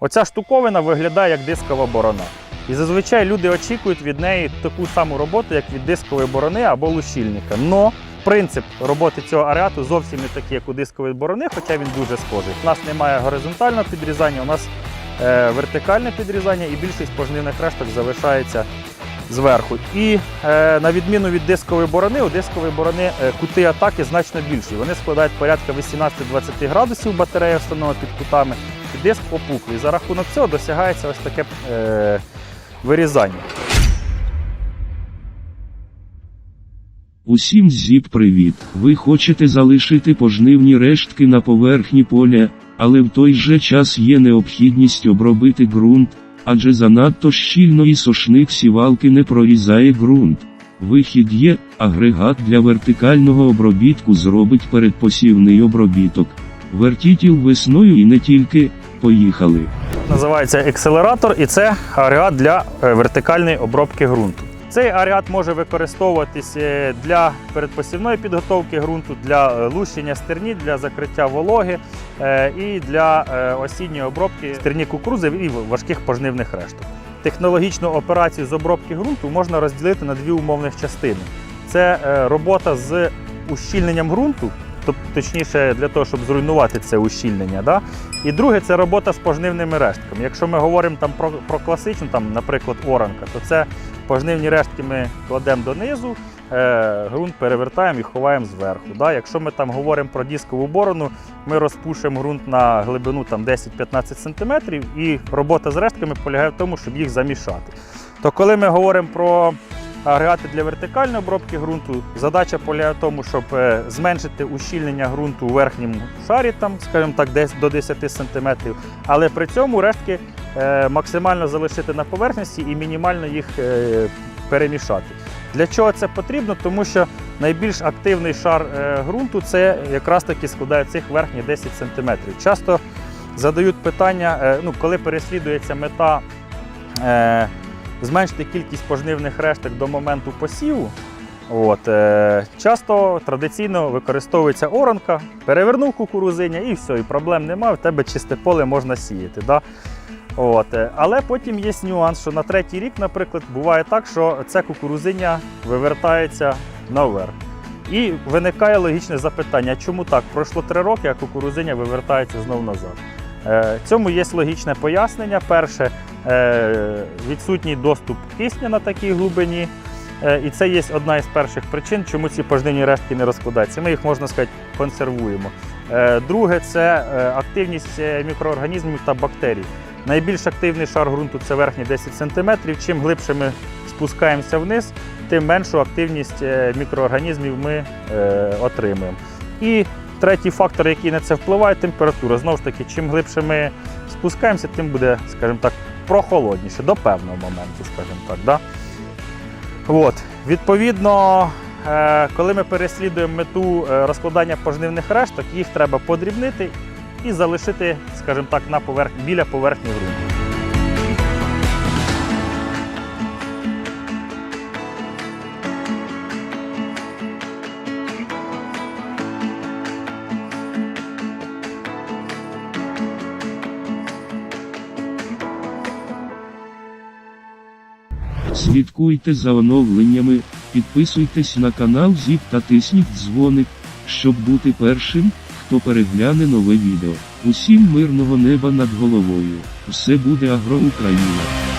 Оця штуковина виглядає як дискова борона. І зазвичай люди очікують від неї таку саму роботу, як від дискової борони або лущильника. Но принцип роботи цього аріату зовсім не такий, як у дискової борони, хоча він дуже схожий. У нас немає горизонтального підрізання, у нас е, вертикальне підрізання і більшість пожнивних решток залишається зверху. І е, на відміну від дискової борони, у дискової борони е, кути атаки значно більші. Вони складають порядка 18-20 градусів батарея встановлена під кутами, і диск опуклий. За рахунок цього досягається ось таке е, вирізання. Усім зіп привіт. Ви хочете залишити пожнивні рештки на поверхні поля, але в той же час є необхідність обробити ґрунт, адже занадто щільно і сошник сівалки не прорізає ґрунт. Вихід є, агрегат для вертикального обробітку зробить передпосівний обробіток. Вертітіл весною і не тільки, поїхали. Називається екселератор, і це агрегат для е, вертикальної обробки ґрунту. Цей агрегат може використовуватись для передпосівної підготовки ґрунту, для е, лущення стерні, для закриття вологи е, і для осінньої обробки стерні кукурузи і важких пожнивних решток. Технологічну операцію з обробки ґрунту можна розділити на дві умовних частини. Це робота з ущільненням ґрунту, точніше для того, щоб зруйнувати це ущільнення. Да? І друге це робота з пожнивними рештками. Якщо ми говоримо там про, про класичну, там, наприклад, оранка, то це пожнивні рештки ми кладемо донизу, е, ґрунт перевертаємо і ховаємо зверху. Да? Якщо ми там говоримо про дискову борону, ми розпушуємо ґрунт на глибину там, 10-15 см, і робота з рештками полягає в тому, щоб їх замішати. То коли ми говоримо про агрегати для вертикальної обробки ґрунту, задача полягає в тому, щоб е, зменшити ущільнення ґрунту у верхньому шарі, там, скажімо так, десь до 10 см, але при цьому рештки е, максимально залишити на поверхності і мінімально їх е, перемішати. Для чого це потрібно? Тому що найбільш активний шар ґрунту це якраз таки складає цих верхніх 10 см. Часто задають питання, ну, коли переслідується мета зменшити кількість пожнивних решток до моменту посіву. От, е, часто традиційно використовується оранка, перевернув кукурузиня і все, і проблем немає, в тебе чисте поле можна сіяти. Да? От, е, але потім є нюанс, що на третій рік, наприклад, буває так, що це кукурузиня вивертається наверх. І виникає логічне запитання, чому так? Пройшло три роки, а кукурузиня вивертається знову назад. Е, Цьому є логічне пояснення. Перше, відсутній доступ кисня на такій глибині. Е, І це є одна із перших причин, чому ці пожнивні рештки не розкладаються. Ми їх, можна сказати, консервуємо. Е, Друге це е, активність е, мікроорганізмів та бактерій. Найбільш активний шар ґрунту це верхні 10 см. Чим глибше ми спускаємося вниз, тим меншу активність е, мікроорганізмів ми е, отримуємо. І третій фактор, який на це впливає, температура. Знову ж таки, чим глибше ми спускаємося, тим буде, скажімо так, прохолодніше до певного моменту, скажімо так. Да? От. Відповідно, е, коли ми переслідуємо мету е, розкладання пожнивних решток, їх треба подрібнити і залишити, скажімо так, на поверх... біля поверхні ґрунту. Слідкуйте за оновленнями, підписуйтесь на канал ЗІП та тисніть дзвоник, щоб бути першим, хто перегляне нове відео. Усім мирного неба над головою. Все буде Агро Україна.